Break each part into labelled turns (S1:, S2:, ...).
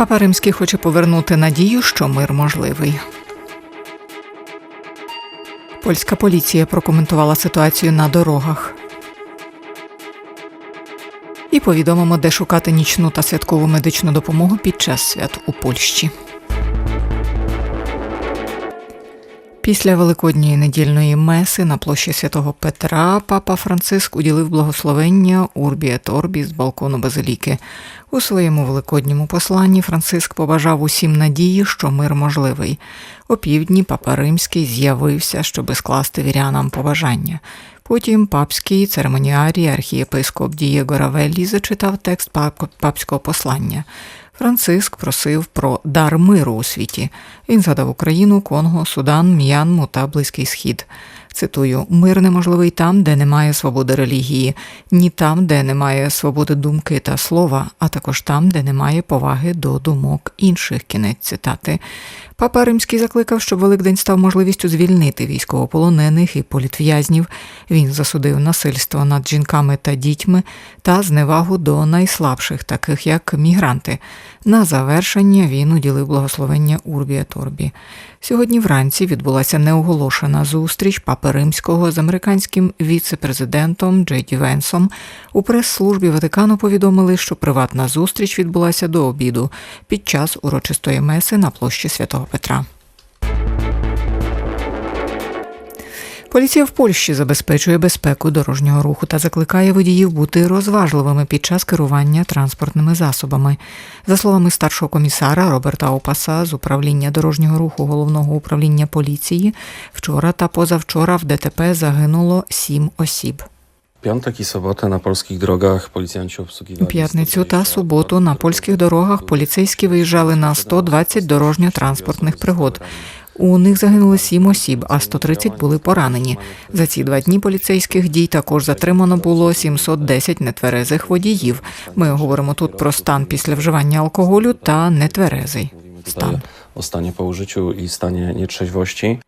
S1: Папа Римський хоче повернути надію, що мир можливий. Польська поліція прокоментувала ситуацію на дорогах. І повідомимо, де шукати нічну та святкову медичну допомогу під час свят у Польщі. Після великодньої недільної меси на площі святого Петра папа Франциск уділив благословення Урбі торбі Орбі з балкону базиліки. У своєму великодньому посланні Франциск побажав усім надії, що мир можливий. О півдні папа Римський з'явився, щоби скласти вірянам побажання. Потім папський церемоніарій архієпископ Дієго Равеллі зачитав текст папського послання. Франциск просив про дар миру у світі. Він згадав Україну, Конго, Судан, М'янму та Близький Схід. Цитую: мир неможливий там, де немає свободи релігії, ні там, де немає свободи думки та слова, а також там, де немає поваги до думок інших. Кінець цитати. Папа Римський закликав, щоб Великдень став можливістю звільнити військовополонених і політв'язнів. Він засудив насильство над жінками та дітьми та зневагу до найслабших, таких як мігранти. На завершення він уділив благословення Урбі et Орбі. Сьогодні вранці відбулася неоголошена зустріч Папи Римського з американським віце-президентом Джей Ді Венсом. У прес-службі Ватикану повідомили, що приватна зустріч відбулася до обіду під час урочистої меси на площі Святого Петра. Поліція в Польщі забезпечує безпеку дорожнього руху та закликає водіїв бути розважливими під час керування транспортними засобами. За словами старшого комісара Роберта Опаса з управління дорожнього руху головного управління поліції, вчора та позавчора в ДТП загинуло сім осіб.
S2: Piątek i sobotę na polskich drogach policjanci
S1: У п'ятницю та суботу на польських дорогах поліцейські виїжджали на 120 дорожньо-транспортних пригод. У них загинули сім осіб, а 130 були поранені. За ці два дні поліцейських дій також затримано було 710 нетверезих водіїв. Ми говоримо тут про стан після вживання алкоголю та нетверезий стан.
S2: stanie po użyciu i stanie nietrzeźwości.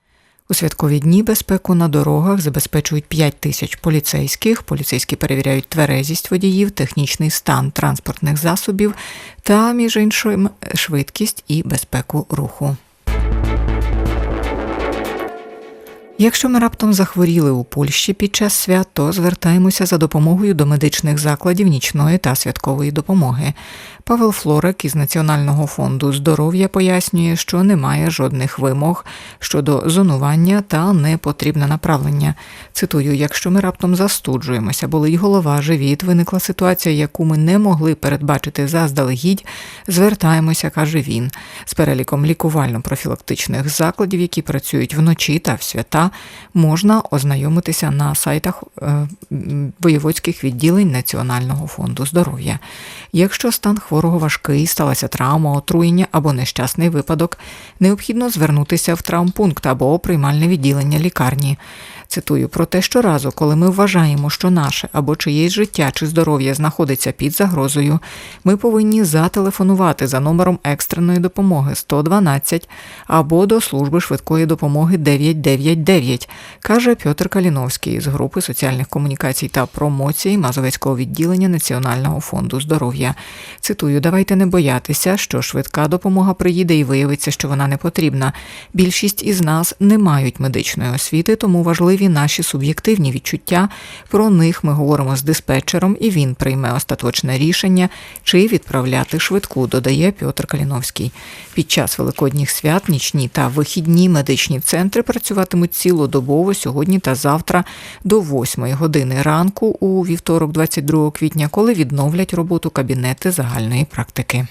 S1: У святкові дні безпеку на дорогах забезпечують 5 тисяч поліцейських. Поліцейські перевіряють тверезість водіїв, технічний стан транспортних засобів та, між іншим, швидкість і безпеку руху. Якщо ми раптом захворіли у Польщі під час свят, то звертаємося за допомогою до медичних закладів нічної та святкової допомоги. Павел Флорик із Національного фонду здоров'я пояснює, що немає жодних вимог щодо зонування та не потрібне направлення. Цитую: якщо ми раптом застуджуємося, болить голова, живіт, виникла ситуація, яку ми не могли передбачити заздалегідь, звертаємося, каже він, з переліком лікувально-профілактичних закладів, які працюють вночі та в свята, можна ознайомитися на сайтах е, воєводських відділень Національного фонду здоров'я. Якщо стан хворого важкий, сталася травма, отруєння або нещасний випадок, необхідно звернутися в травмпункт або приймальне відділення лікарні. Цитую про те, щоразу, коли ми вважаємо, що наше або чиєсь життя чи здоров'я знаходиться під загрозою, ми повинні зателефонувати за номером екстреної допомоги 112 або до служби швидкої допомоги 999, каже Пьотр Каліновський з групи соціальних комунікацій та промоцій Мазовецького відділення Національного фонду здоров'я. Цитую: давайте не боятися, що швидка допомога приїде і виявиться, що вона не потрібна. Більшість із нас не мають медичної освіти, тому важливі наші суб'єктивні відчуття. Про них ми говоримо з диспетчером, і він прийме остаточне рішення, чи відправляти швидку, додає Пьотр Каліновський. Під час великодніх свят нічні та вихідні медичні центри працюватимуть цілодобово сьогодні та завтра до 8 години ранку у вівторок, 22 квітня, коли відновлять роботу кабінети загальної практики.